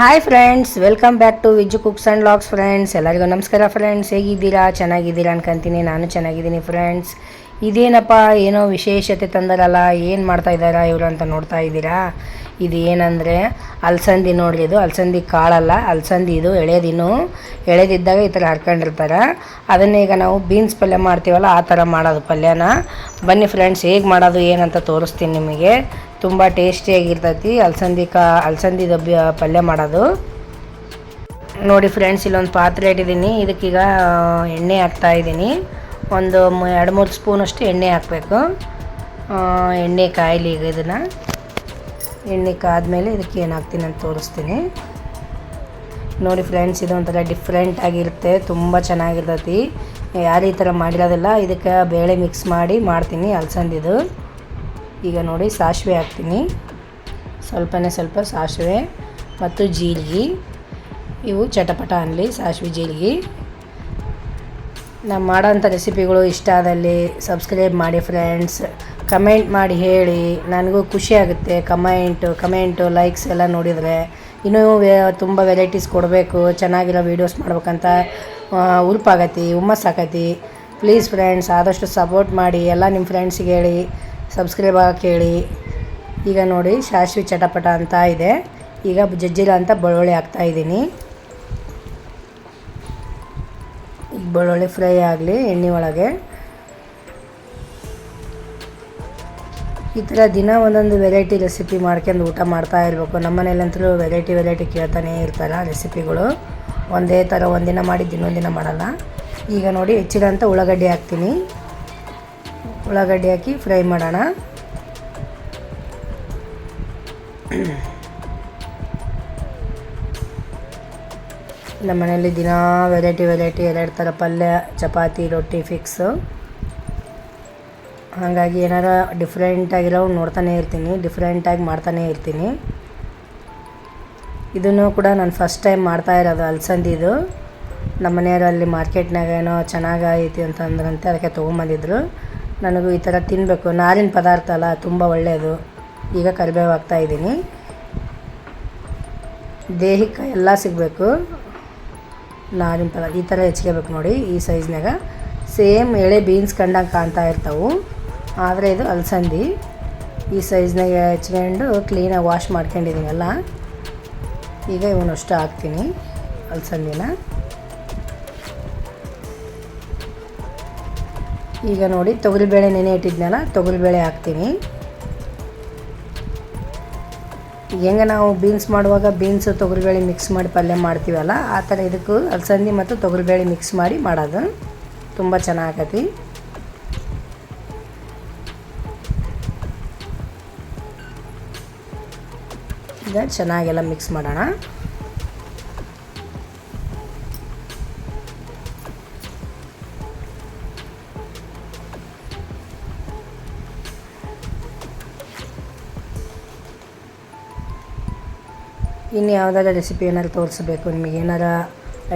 Hi friends welcome back to Vij cooks and logs friends ಎಲ್ಲರಿಗೂ ನಮಸ್ಕಾರ friends ಹೇಗಿದ್ದೀರಾ? ಚೆನ್ನಾಗಿದ್ದೀರಾ ಅನ್ಕೊಂತೀನಿ. ನಾನು ಚೆನ್ನಾಗಿದ್ದೀನಿ ಫ್ರೆಂಡ್ಸ್ ಇದೇನಪ್ಪ? ಏನೋ ವಿಶೇಷತೆ ತಂದರಲ್ಲ? ಏನು ಮಾಡ್ತಾ ಇದ್ದಾರಾ ಇವರು ಅಂತ ನೋಡ್ತಾ ಇದ್ದೀರಾ? ಇದು ಏನಂದರೆ ಅಲಸಂದಿ ನೋಡ್ರಿ ಇದು, ಅಲಸಂದಿ ಕಾಳಲ್ಲ, ಅಲಸಂದಿ ಇದು, ಎಳೆದಿನ್ನು. ಎಳೆದಿದ್ದಾಗ ಈ ಥರ ಹರ್ಕೊಂಡಿರ್ತಾರೆ. ಅದನ್ನೇ ಈಗ ನಾವು ಬೀನ್ಸ್ ಪಲ್ಯ ಮಾಡ್ತೀವಲ್ಲ, ಆ ಥರ ಮಾಡೋದು ಪಲ್ಯನ. ಬನ್ನಿ ಫ್ರೆಂಡ್ಸ್ ಹೇಗೆ ಮಾಡೋದು, ಏನಂತ ತೋರಿಸ್ತೀನಿ ನಿಮಗೆ. ತುಂಬ ಟೇಸ್ಟಿಯಾಗಿರ್ತೈತಿ ಅಲಸಂದಿ ಕಾ, ಅಲಸಂದಿ ಪಲ್ಯ ಮಾಡೋದು. ನೋಡಿ ಫ್ರೆಂಡ್ಸ್ ಇಲ್ಲೊಂದು ಪಾತ್ರೆ ಇಟ್ಟಿದ್ದೀನಿ. ಇದಕ್ಕೀಗ ಎಣ್ಣೆ ಹಾಕ್ತಾ ಇದ್ದೀನಿ. ಒಂದು ಎರಡು ಮೂರು ಸ್ಪೂನಷ್ಟು ಎಣ್ಣೆ ಹಾಕಬೇಕು. ಎಣ್ಣೆ ಕಾಯಲಿ ಈಗ ಇದನ್ನು. ಎಣ್ಣೆ ಕಾದ್ಮೇಲೆ ಇದಕ್ಕೆ ಏನು ಹಾಕ್ತೀನಿ ಅಂತ ತೋರಿಸ್ತೀನಿ. ನೋಡಿ ಫ್ರೆಂಡ್ಸ್ ಇದೊಂಥರ ಡಿಫ್ರೆಂಟ್ ಆಗಿರುತ್ತೆ. ತುಂಬ ಚೆನ್ನಾಗಿರ್ತೈತಿ. ಯಾರು ಈ ಥರ ಮಾಡಿರೋದಿಲ್ಲ. ಇದಕ್ಕೆ ಬೇಳೆ ಮಿಕ್ಸ್ ಮಾಡಿ ಮಾಡ್ತೀನಿ, ಅಲಸಂದಿದು. ಈಗ ನೋಡಿ ಸಾಸಿವೆ ಹಾಕ್ತೀನಿ. ಸ್ವಲ್ಪನೇ ಸ್ವಲ್ಪ ಸಾಸಿವೆ ಮತ್ತು ಜೀರಿಗೆ. ಇವು ಚಟಪಟ ಅನ್ನಲಿ ಸಾಸಿವೆ ಜೀರಿಗೆ. ನಾನು ಮಾಡೋಂಥ ರೆಸಿಪಿಗಳು ಇಷ್ಟ ಆದಲ್ಲಿ ಸಬ್ಸ್ಕ್ರೈಬ್ ಮಾಡಿ ಫ್ರೆಂಡ್ಸ್ ಕಮೆಂಟ್ ಮಾಡಿ ಹೇಳಿ. ನನಗೂ ಖುಷಿ ಆಗುತ್ತೆ. ಕಮೆಂಟು ಕಮೆಂಟು ಲೈಕ್ಸ್ ಎಲ್ಲ ನೋಡಿದರೆ. ಇನ್ನೂ ವೇ ತುಂಬ ವೆರೈಟೀಸ್ ಕೊಡಬೇಕು. ಚೆನ್ನಾಗಿರೋ ವೀಡಿಯೋಸ್ ಮಾಡ್ಬೇಕಂತ ಉಲ್ಪಾಗತಿ ಹುಮ್ಮಸ್ ಆಕತಿ ಪ್ಲೀಸ್ ಫ್ರೆಂಡ್ಸ್ ಆದಷ್ಟು ಸಪೋರ್ಟ್ ಮಾಡಿ. ಎಲ್ಲ ನಿಮ್ಮ ಫ್ರೆಂಡ್ಸಿಗೆ ಹೇಳಿ ಸಬ್ಸ್ಕ್ರೈಬ್ ಆಗಕ್ಕೆ ಹೇಳಿ ಈಗ ನೋಡಿ ಶಾಶ್ವಿ ಚಟಪಟ ಅಂತ ಇದೆ. ಈಗ ಜಜ್ಜಿರ ಅಂತ ಬೆಳ್ಳುಳ್ಳಿ ಹಾಕ್ತಾ ಇದ್ದೀನಿ. ಈಗ ಬೆಳ್ಳುಳ್ಳಿ ಫ್ರೈ ಆಗಲಿ, ಎಣ್ಣೆ ಒಳಗೆ. ಈ ಥರ ದಿನ ಒಂದೊಂದು ವೆರೈಟಿ ರೆಸಿಪಿ ಮಾಡ್ಕೊಂಡು ಊಟ ಮಾಡ್ತಾ ಇರಬೇಕು. ನಮ್ಮ ಮನೇಲಂತೂ ವೆರೈಟಿ ವೆರೈಟಿ ಕೇಳ್ತಾನೆ ಇರ್ತಾರೆ ರೆಸಿಪಿಗಳು ಒಂದೇ ಥರ ಒಂದಿನ ಮಾಡಿ ದಿನೊಂದಿನ ದಿನ ಮಾಡಲ್ಲ. ಈಗ ನೋಡಿ ಹೆಚ್ಚಿದಂಥ ಉಳ್ಳಾಗಡ್ಡಿ ಹಾಕ್ತೀನಿ. ಉಳ್ಳಾಗಡ್ಡಿ ಹಾಕಿ ಫ್ರೈ ಮಾಡೋಣ. ನಮ್ಮ ಮನೆಯಲ್ಲಿ ದಿನ ವೆರೈಟಿ ವೆರೈಟಿ ಎರಡು ಥರ ಪಲ್ಯ, ಚಪಾತಿ, ರೊಟ್ಟಿ ಫಿಕ್ಸು ಹಾಗಾಗಿ ಏನಾರ ಡಿಫ್ರೆಂಟಾಗಿರೋ ನೋಡ್ತಾನೆ ಇರ್ತೀನಿ ಡಿಫ್ರೆಂಟಾಗಿ ಮಾಡ್ತಾನೆ ಇರ್ತೀನಿ. ಇದನ್ನು ಕೂಡ ನಾನು ಫಸ್ಟ್ ಟೈಮ್ ಮಾಡ್ತಾ ಇರೋದು ಅಲಸಂದಿದು ನಮ್ಮ ಮನೆಯವರು ಅಲ್ಲಿ ಮಾರ್ಕೆಟ್ನಾಗ ಏನೋ ಚೆನ್ನಾಗೈತಿ ಅಂತ ಅಂದ್ರಂತೆ, ಅದಕ್ಕೆ ತೊಗೊಂಬಂದಿದ್ರು. ನನಗೂ ಈ ಥರ ತಿನ್ನಬೇಕು ನಾರಿನ ಪದಾರ್ಥ ಅಲ್ಲ, ತುಂಬ ಒಳ್ಳೆಯದು ಈಗ ಕರಿಬೇವು ಆಗ್ತಾ ಇದ್ದೀನಿ. ದೇಹಕ್ಕೆ ಎಲ್ಲ ಸಿಗಬೇಕು. ನಾರಿನ ಪದಾರ್ಥ ಈ ಥರ ಹೆಚ್ಕೋಬೇಕು ನೋಡಿ, ಈ ಸೈಜ್ನಾಗ ಸೇಮ್ ಎಳೆ ಬೀನ್ಸ್ ಕಂಡಂಗೆ ಕಾಣ್ತಾ ಇರ್ತಾವೆ. ಆದರೆ ಇದು ಅಲಸಂದಿ. ಈ ಸೈಜ್ನಾಗ ಹೆಚ್ಕೊಂಡು ಕ್ಲೀನಾಗಿ ವಾಶ್ ಮಾಡ್ಕೊಂಡಿದ್ದೀನಲ್ಲ ಈಗ ಇವನಷ್ಟು ಹಾಕ್ತೀನಿ ಅಲಸಂದಿನ. ಈಗ ನೋಡಿ ತೊಗರಿಬೇಳೆ ನೆನೆ ಇಟ್ಟಿದ್ನಲ್ಲ, ತೊಗರಿಬೇಳೆ ಹಾಕ್ತೀನಿ. ಹೆಂಗೆ ನಾವು ಬೀನ್ಸ್ ಮಾಡುವಾಗ ಬೀನ್ಸು ತೊಗರಿಬೇಳೆ ಮಿಕ್ಸ್ ಮಾಡಿ ಪಲ್ಯ ಮಾಡ್ತೀವಲ್ಲ, ಆ ಥರ ಇದಕ್ಕೂ ಅಲಸಂದಿ ಮತ್ತು ತೊಗರಿಬೇಳೆ ಮಿಕ್ಸ್ ಮಾಡಿ ಮಾಡೋದು. ತುಂಬ ಚೆನ್ನಾಗತಿ. ಈಗ ಚೆನ್ನಾಗೆಲ್ಲ ಮಿಕ್ಸ್ ಮಾಡೋಣ. ಇನ್ನು ಯಾವುದಾದ ರೆಸಿಪಿ ಏನಾರು ತೋರಿಸ್ಬೇಕು, ನಿಮಗೆ ಏನಾರ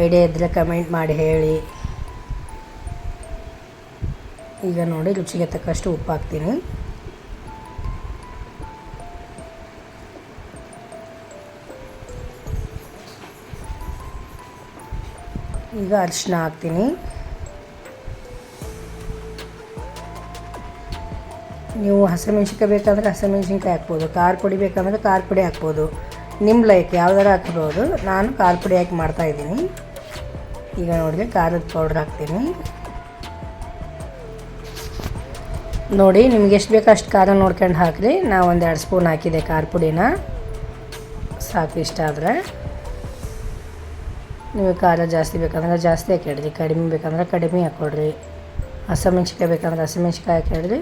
ಐಡಿಯಾ ಇದ್ದರೆ ಕಮೆಂಟ್ ಮಾಡಿ ಹೇಳಿ. ಈಗ ನೋಡಿ ರುಚಿಗೆ ತಕ್ಕಷ್ಟು ಉಪ್ಪು ಹಾಕ್ತೀನಿ ಈಗ ಅರಿಶಿನ ಹಾಕ್ತೀನಿ. ನೀವು ಹಸಿಮೆಣ್ಸಿನ್ಕಾಯಿ ಬೇಕಾದರೆ ಹಸಿಮೆಣ್ಸಿನ್ಕಾಯಿ ಹಾಕ್ಬೋದು. ಖಾರ ಪುಡಿ ಬೇಕಂದರೆ ಖಾರ ಪುಡಿ ಹಾಕ್ಬೋದು. ನಿಮ್ಮ ಲೈಕ್ ಯಾವ್ದಾರು ಹಾಕ್ಬೋದು. ನಾನು ಖಾರ ಪುಡಿ ಹಾಕಿ ಮಾಡ್ತಾಯಿದ್ದೀನಿ ಈಗ ನೋಡಿದ್ರೆ ಖಾರದ ಪೌಡ್ರ್ ಹಾಕ್ತೀನಿ. ನೋಡಿ, ನಿಮ್ಗೆ ಎಷ್ಟು ಬೇಕೋ ಅಷ್ಟು ಖಾರ ನೋಡ್ಕೊಂಡು ಹಾಕಿರಿ. ನಾವು ಒಂದು ಎರಡು ಸ್ಪೂನ್ ಹಾಕಿದೆ ಖಾರ ಪುಡಿನ. ಸಾಕು, ಇಷ್ಟ ಆದರೆ. ನೀವು ಖಾರ ಜಾಸ್ತಿ ಬೇಕಂದ್ರೆ ಜಾಸ್ತಿ ಹಾಕಿಡ್ರಿ ಕಡಿಮೆ ಬೇಕಂದ್ರೆ ಕಡಿಮೆ ಹಾಕ್ಕೊಡ್ರಿ ಹಸಿಮೆಣ್ಸಿಕಾಯಿ ಬೇಕಂದ್ರೆ ಹಸಿಮೆಣ್ಸಿಕಾಯಿ ಹಾಕಿಡ್ರಿ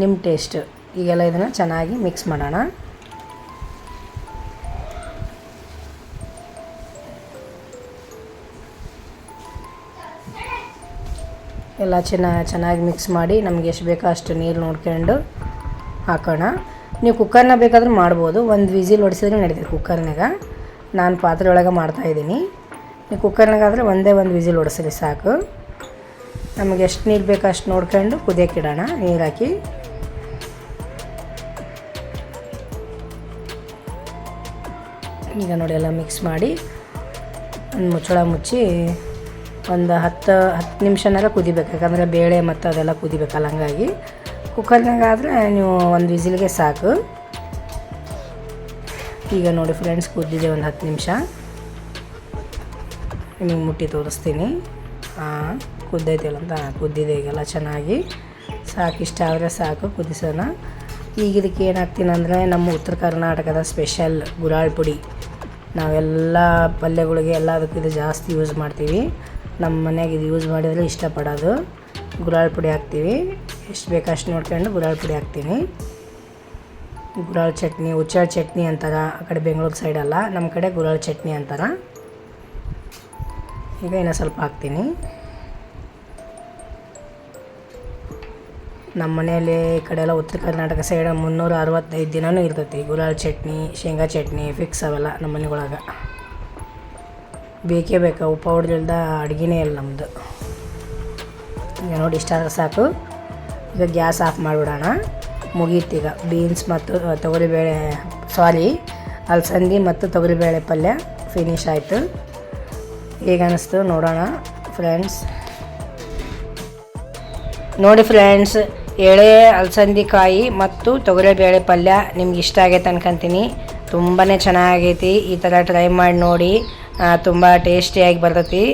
ನಿಮ್ಮ ಟೇಸ್ಟ್ ಈಗೆಲ್ಲ ಇದನ್ನು ಚೆನ್ನಾಗಿ ಮಿಕ್ಸ್ ಮಾಡೋಣ. ಎಲ್ಲ ಚೆನ್ನ, ಚೆನ್ನಾಗಿ ಮಿಕ್ಸ್ ಮಾಡಿ ನಮ್ಗೆ ಎಷ್ಟು ಬೇಕೋ ಅಷ್ಟು ನೀರು ನೋಡ್ಕೊಂಡು ಹಾಕೋಣ. ನೀವು ಕುಕ್ಕರ್ನ ಬೇಕಾದ್ರೆ ಮಾಡ್ಬೋದು. ಒಂದು ವಿಸಿಲ್ ಹೊಡಿಸಿದ್ರೆ ನಡೀತದೆ ಕುಕ್ಕರ್ನಾಗ ನಾನು ಪಾತ್ರೆ ಒಳಗೆ ಮಾಡ್ತಾಯಿದ್ದೀನಿ ನೀವು ಕುಕ್ಕರ್ನಾಗಾದರೆ ಒಂದೇ ಒಂದು ವಿಜಿಲ್ ಹೊಡಿಸ್ರಿ ಸಾಕು. ನಮಗೆ ಎಷ್ಟು ನೀರು ಬೇಕೋ ಅಷ್ಟು ನೋಡ್ಕೊಂಡು ಕುದಿಯೋಕ್ಕಿಡೋಣ, ನೀರು ಹಾಕಿ. ಈಗ ನೋಡಿ ಎಲ್ಲ ಮಿಕ್ಸ್ ಮಾಡಿ ಒಂದು ಮುಚ್ಚಳ ಮುಚ್ಚಿ ಒಂದು ಹತ್ತು ಹತ್ತು ನಿಮಿಷನಾರ ಕುದಿಬೇಕು, ಯಾಕಂದರೆ ಬೇಳೆ ಮತ್ತು ಅದೆಲ್ಲ ಕುದಿಬೇಕಲ್ಲ ಹಂಗಾಗಿ. ಕುಕ್ಕರ್ನಾಗಾದರೆ ನೀವು ಒಂದು ವಿಸಿಲ್ಗೆ ಸಾಕು. ಈಗ ನೋಡಿ ಫ್ರೆಂಡ್ಸ್, ಕುದ್ದಿದೆ ಒಂದು ಹತ್ತು ನಿಮಿಷ. ನಿಮಗೆ ಮುಟ್ಟಿ ತೋರಿಸ್ತೀನಿ. ಹಾಂ ಅಂತ ಕುದ್ದಿದೆ ಈಗೆಲ್ಲ ಚೆನ್ನಾಗಿ. ಸಾಕು ಇಷ್ಟ ಆದರೆ ಸಾಕು, ಕುದಿಸೋಣ. ಈಗ ಇದಕ್ಕೆ ಏನು ಹಾಕ್ತೀನಿ ಅಂದರೆ ನಮ್ಮ ಉತ್ತರ ಕರ್ನಾಟಕದ ಸ್ಪೆಷಲ್ ಗುರಾಳ್ ಪುಡಿ. ನಾವೆಲ್ಲ ಪಲ್ಯಗಳಿಗೆ ಎಲ್ಲದಕ್ಕೂ ಇದು ಜಾಸ್ತಿ ಯೂಸ್ ಮಾಡ್ತೀವಿ. ನಮ್ಮ ಮನೆಯಾಗ ಇದು ಯೂಸ್ ಮಾಡಿದರೆ ಇಷ್ಟಪಡೋದು. ಗುರಾಳ್ ಪುಡಿ ಹಾಕ್ತೀವಿ. ಎಷ್ಟು ಬೇಕು ಅಷ್ಟು ನೋಡ್ಕೊಂಡು ಗುರಾಳ್ ಪುಡಿ ಹಾಕ್ತೀನಿ. ಗುರಾಳ್ ಚಟ್ನಿ ಉಚ್ಚಾಳ ಚಟ್ನಿ ಅಂತಾರೆ ಆ ಕಡೆ ಬೆಂಗಳೂರು ಸೈಡಲ್ಲ ನಮ್ಮ ಕಡೆ ಗುರಾಳ್ ಚಟ್ನಿ ಅಂತಾರೆ. ಈಗ ಇನ್ನೂ ಸ್ವಲ್ಪ ಹಾಕ್ತೀನಿ. ನಮ್ಮ ಮನೆಯಲ್ಲಿ ಈ ಕಡೆ ಎಲ್ಲ ಉತ್ತರ ಕರ್ನಾಟಕ ಸೈಡ್ ಮುನ್ನೂರ ಅರವತ್ತೈದು ದಿನವೂ ಇರ್ತೈತಿ. ಗುಲಾಲ್ ಚಟ್ನಿ, ಶೇಂಗಾ ಚಟ್ನಿ ಫಿಕ್ಸ್ ಅವೆಲ್ಲ ನಮ್ಮ ಮನೆಗೊಳಗೆ. ಬೇಕೇ ಬೇಕು, ಉಪ್ಪು ಹೊಡೆದಿಲ್ದ ಅಡುಗೆನೇ ಇಲ್ಲ ನಮ್ಮದು ಈಗ ನೋಡಿ ಇಷ್ಟ ಸಾಕು. ಈಗ ಗ್ಯಾಸ್ ಆಫ್ ಮಾಡಿಬಿಡೋಣ. ಮುಗೀತೀಗ ಬೀನ್ಸ್ ಮತ್ತು ತೊಗರಿಬೇಳೆ ಸಾರಿ ಅಲಸಂದಿ ಮತ್ತು ತೊಗರಿಬೇಳೆ ಪಲ್ಯ ಫಿನಿಶ್ ಆಯಿತು. ಹೇಗೆ ಅನ್ನಿಸ್ತು ನೋಡೋಣ ಫ್ರೆಂಡ್ಸ್ ನೋಡಿ ಫ್ರೆಂಡ್ಸ್ ಎಳೆ ಅಲಸಂದಿ ಕಾಯಿ ಮತ್ತು ತೊಗರಿಬೇಳೆ ಪಲ್ಯ ನಿಮ್ಗೆ ಇಷ್ಟ ಆಗೈತೆ ಅನ್ಕೊಂತೀನಿ. ತುಂಬಾ ಚೆನ್ನಾಗೈತಿ, ಈ ಥರ ಟ್ರೈ ಮಾಡಿ ನೋಡಿ. ತುಂಬ ಟೇಸ್ಟಿಯಾಗಿ ಬರ್ತೈತಿ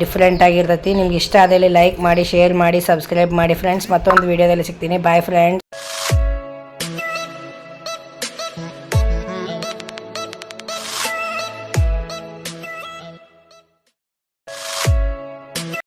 ಡಿಫ್ರೆಂಟ್ ಆಗಿರ್ತೈತಿ. ನಿಮ್ಗೆ ಇಷ್ಟ ಆದಲ್ಲಿ ಲೈಕ್ ಮಾಡಿ ಶೇರ್ ಮಾಡಿ ಸಬ್ಸ್ಕ್ರೈಬ್ ಮಾಡಿ ಫ್ರೆಂಡ್ಸ್ ಮತ್ತೊಂದು ವೀಡಿಯೋದಲ್ಲಿ ಸಿಗ್ತೀನಿ. Bye friends